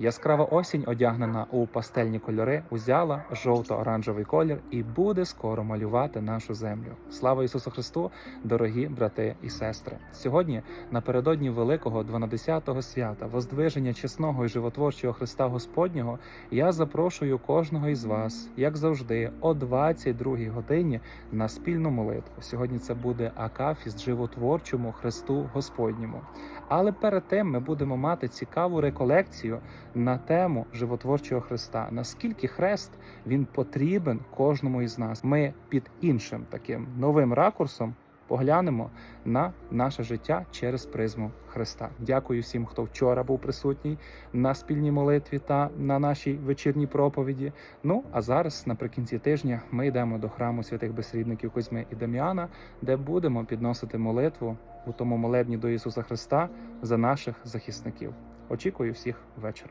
Яскрава осінь, одягнена у пастельні кольори, узяла жовто-оранжевий колір і буде скоро малювати нашу землю. Слава Ісусу Христу, дорогі брати і сестри! Сьогодні, напередодні великого 12-го свята, воздвиження чесного і животворчого Христа Господнього, я запрошую кожного із вас, як завжди, о 22-й годині на спільну молитву. Сьогодні це буде акафіст животворчому Христу Господньому. Але перед тим ми будемо мати цікаву реколекцію на тему животворчого Христа. Наскільки хрест він потрібен кожному із нас? Ми під іншим таким новим ракурсом поглянемо на наше життя через призму Христа. Дякую всім, хто вчора був присутній на спільній молитві та на нашій вечірній проповіді. Ну а зараз, наприкінці тижня, ми йдемо до храму святих безсрідників Кузьми і Дам'яна, де будемо підносити молитву у тому молебні до Ісуса Христа за наших захисників. Очікую всіх вечором.